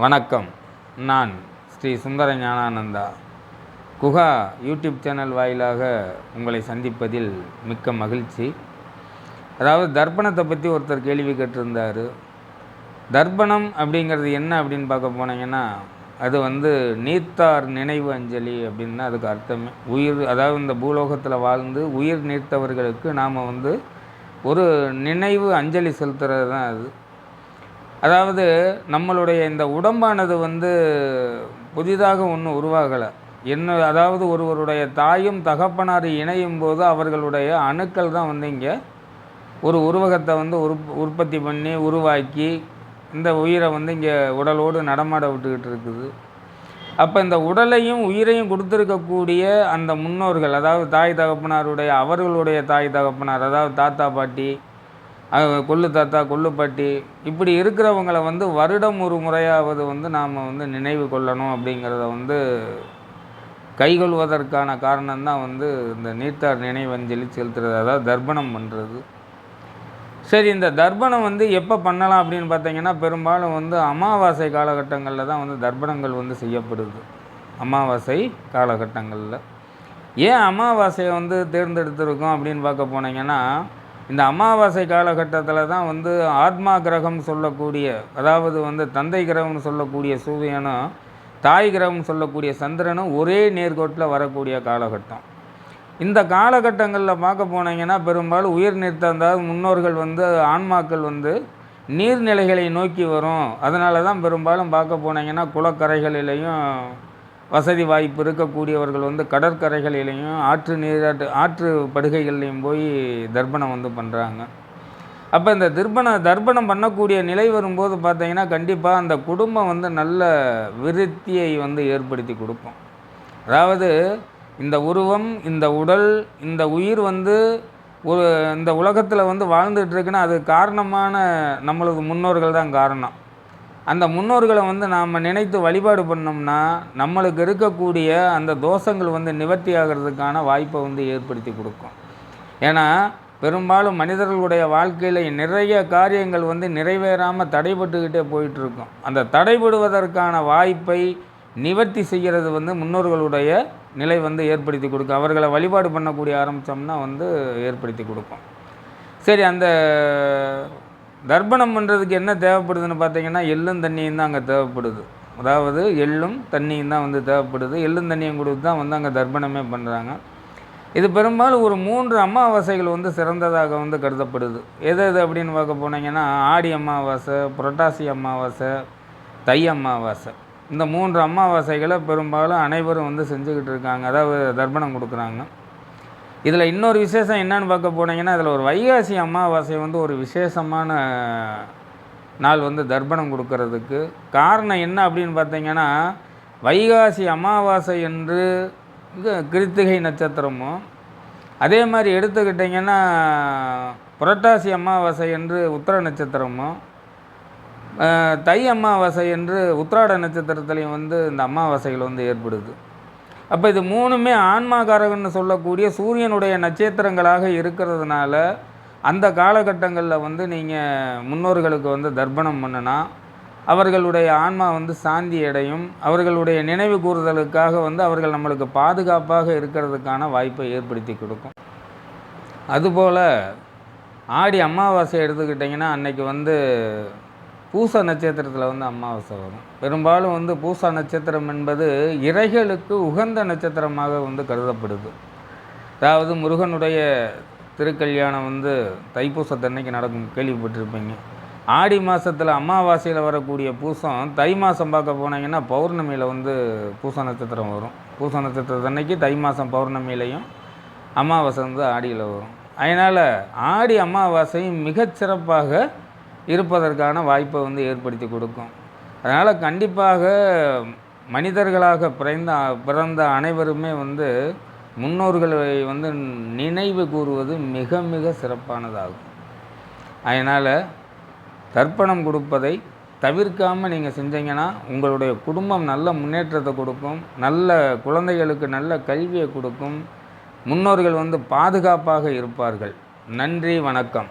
வணக்கம். நான் Sri Sundara Gnanananda. Guha YouTube channel வாயிலாக உங்களை சந்திப்பதில் மிக்க மகிழ்ச்சி. அதாவது தர்ப்பணத்தை பற்றி ஒருத்தர் கேள்வி கேட்டிருந்தார். தர்ப்பணம் அப்படிங்கிறது என்ன அப்படின்னு பார்க்க போனீங்கன்னா அது வந்து நீர்த்தார் நினைவு அஞ்சலி அப்படின்னா அதுக்கு அர்த்தமே. உயிர் அதாவது இந்த பூலோகத்தில் வாழ்ந்து உயிர் நீர்த்தவர்களுக்கு நாம் வந்து ஒரு நினைவு அஞ்சலி செலுத்துறது தான் அது. அதாவது நம்மளுடைய இந்த உடம்பானது வந்து புதிதாக ஒன்றும் உருவாகலை. என்ன அதாவது ஒருவருடைய தாயும் தகப்பனார் இணையும் போது அவர்களுடைய அணுக்கள் தான் வந்து இங்கே ஒரு உருவகத்தை வந்து உற்ப உற்பத்தி பண்ணி உருவாக்கி இந்த உயிரை வந்து இங்கே உடலோடு நடமாட விட்டுக்கிட்டு இருக்குது. அப்போ இந்த உடலையும் உயிரையும் கொடுத்துருக்கக்கூடிய அந்த முன்னோர்கள் அதாவது தாய் தகப்பனாருடைய அவர்களுடைய தாய் தகப்பனார் அதாவது தாத்தா பாட்டி கொள்ளு தாத்தா கொள்ளு பாட்டி இப்படி இருக்கிறவங்கள வந்து வருடம் ஒரு முறையாவது வந்து நாம் வந்து நினைவு கொள்ளணும் அப்படிங்கிறத வந்து கைகொள்வதற்கான காரணம்தான் வந்து இந்த நீர்த்தார் நினைவஞ்சலி செலுத்துறது அதாவது தர்ப்பணம் பண்ணுறது சரி இந்த தர்ப்பணம் வந்து எப்போ பண்ணலாம் அப்படின்னு பார்த்தீங்கன்னா பெரும்பாலும் வந்து அமாவாசை காலகட்டங்களில் தான் வந்து தர்ப்பணங்கள் வந்து செய்யப்படுது. அமாவாசை காலகட்டங்களில். ஏன் அமாவாசையை வந்து தேர்ந்தெடுத்திருக்கோம் அப்படின்னு பார்க்க போனீங்கன்னா இந்த அமாவாசை காலகட்டத்தில் தான் வந்து ஆத்மா கிரகம் சொல்லக்கூடிய அதாவது வந்து தந்தை கிரகம்னு சொல்லக்கூடிய சூரியனும் தாய் கிரகம்னு சொல்லக்கூடிய சந்திரனும் ஒரே நேர்கோட்டில் வரக்கூடிய காலகட்டம். இந்த காலகட்டங்களில் பார்க்க போனீங்கன்னா பெரும்பாலும் உயிர் நீர்த்த முன்னோர்கள் வந்து ஆன்மாக்கள் வந்து நீர்நிலைகளை நோக்கி வரும். அதனால தான் பெரும்பாலும் பார்க்க போனீங்கன்னா குளக்கரைகளிலையும் வசதி வாய்ப்பு இருக்கக்கூடியவர்கள் வந்து கடற்கரைகளிலையும் ஆற்று நீராட்டு ஆற்று படுகைகள்லையும் போய் தர்ப்பணம் வந்து பண்ணுறாங்க அப்போ இந்த தர்ப்பணம் தர்ப்பணம் பண்ணக்கூடிய நிலை வரும்போது பார்த்தீங்கன்னா கண்டிப்பாக அந்த குடும்பம் வந்து நல்ல விருத்தியை வந்து ஏற்படுத்தி கொடுக்கும். அதாவது இந்த உருவம் இந்த உடல் இந்த உயிர் வந்து ஒரு இந்த உலகத்தில் வந்து வாழ்ந்துட்டு இருக்குன்னா அது காரணமான நம்மளுக்கு முன்னோர்கள் தான் காரணம். அந்த முன்னோர்களை வந்து நாம் நினைத்து வழிபாடு பண்ணோம்னா நம்மளுக்கு இருக்கக்கூடிய அந்த தோஷங்கள் வந்து நிவர்த்தி ஆகிறதுக்கான வாய்ப்பை வந்து ஏற்படுத்தி கொடுக்கும். ஏன்னா பெரும்பாலும் மனிதர்களுடைய வாழ்க்கையில் நிறைய காரியங்கள் வந்து நிறைவேறாமல் தடைபட்டுக்கிட்டே போயிட்டுருக்கும். அந்த தடைபடுவதற்கான வாய்ப்பை நிவர்த்தி செய்கிறது வந்து முன்னோர்களுடைய நிலை வந்து ஏற்படுத்தி கொடுக்கும். அவர்களை வழிபாடு பண்ணக்கூடிய ஆரம்பித்தோம்னா வந்து ஏற்படுத்தி கொடுக்கும். சரி அந்த தர்ப்பணம் பண்ணுறதுக்கு என்ன தேவைப்படுதுன்னு பார்த்தீங்கன்னா எள்ளும் தண்ணியும் தான் அங்கே தேவைப்படுது. அதாவது எள்ளும் தண்ணியும் தான் வந்து தேவைப்படுது. எள்ளும் தண்ணியும் கொடுத்து தான் வந்து அங்கே தர்ப்பணமே பண்ணுறாங்க இது பெரும்பாலும் ஒரு மூன்று அமாவாசைகள் வந்து சிறந்ததாக வந்து கருதப்படுது. எது எது அப்படின்னு பார்க்க போனீங்கன்னா ஆடி அமாவாசை புரட்டாசி அமாவாசை தை அமாவாசை. இந்த மூன்று அமாவாசைகளை பெரும்பாலும் அனைவரும் வந்து செஞ்சுக்கிட்டு இருக்காங்க. அதாவது தர்ப்பணம் கொடுக்குறாங்க. இதில் இன்னொரு விசேஷம் என்னன்னு பார்க்க போனீங்கன்னா இதில் ஒரு வைகாசி அமாவாசை வந்து ஒரு விசேஷமான நாள் வந்து தர்ப்பணம் கொடுக்கறதுக்கு. காரணம் என்ன அப்படின்னு பார்த்தீங்கன்னா வைகாசி அமாவாசை என்று கிருத்திகை நட்சத்திரமும். அதே மாதிரி எடுத்துக்கிட்டிங்கன்னா புரட்டாசி அமாவாசை என்று உத்தர நட்சத்திரமும். தை அமாவாசை என்று உத்திராட நட்சத்திரத்துலேயும் வந்து இந்த அமாவாசைகள் வந்து ஏற்படுது. அப்போ இது மூணுமே ஆன்மாகாரகன்னு சொல்லக்கூடிய சூரியனுடைய நட்சத்திரங்களாக இருக்கிறதுனால அந்த காலகட்டங்களில் வந்து நீங்கள் முன்னோர்களுக்கு வந்து தர்ப்பணம் பண்ணுனா அவர்களுடைய ஆன்மா வந்து சாந்தி அடையும். அவர்களுடைய நினைவு கூறுதலுக்காக வந்து அவர்கள் நம்மளுக்கு பாதுகாப்பாக இருக்கிறதுக்கான வாய்ப்பை ஏற்படுத்தி கொடுக்கும். அதுபோல் ஆடி அமாவாசை எடுத்துக்கிட்டிங்கன்னா அன்னைக்கு வந்து பூச நட்சத்திரத்தில் வந்து அமாவாசை வரும். பெரும்பாலும் வந்து பூச நட்சத்திரம் என்பது இறைகளுக்கு உகந்த நட்சத்திரமாக வந்து கருதப்படுது. அதாவது முருகனுடைய திருக்கல்யாணம் வந்து தைப்பூசத்தன்னைக்கு நடக்கும் கேள்விப்பட்டிருப்பீங்க. ஆடி மாதத்தில் அமாவாசையில் வரக்கூடிய பூசம் தை மாதம் பார்க்க போனீங்கன்னா பௌர்ணமியில் வந்து பூச நட்சத்திரம் வரும். பூச நட்சத்திரத்தன்னைக்கு தை மாதம் பௌர்ணமியிலையும் அமாவாசை வந்து ஆடியில் வரும். அதனால் ஆடி அமாவாசையும் மிகச்சிறப்பாக இருப்பதற்கான வாய்ப்பை வந்து ஏற்படுத்தி கொடுக்கும். அதனால் கண்டிப்பாக மனிதர்களாக பிறந்த பிறந்த அனைவருமே வந்து முன்னோர்களை வந்து நினைவு கூறுவது மிக மிக சிறப்பானதாகும். அதனால் தர்ப்பணம் கொடுப்பதை தவிர்க்காமல் நீங்கள் செஞ்சீங்கன்னா உங்களுடைய குடும்பம் நல்ல முன்னேற்றத்தை கொடுக்கும் நல்ல குழந்தைகளுக்கு நல்ல கல்வியை கொடுக்கும் முன்னோர்கள் வந்து பாதுகாப்பாக இருப்பார்கள். நன்றி வணக்கம்.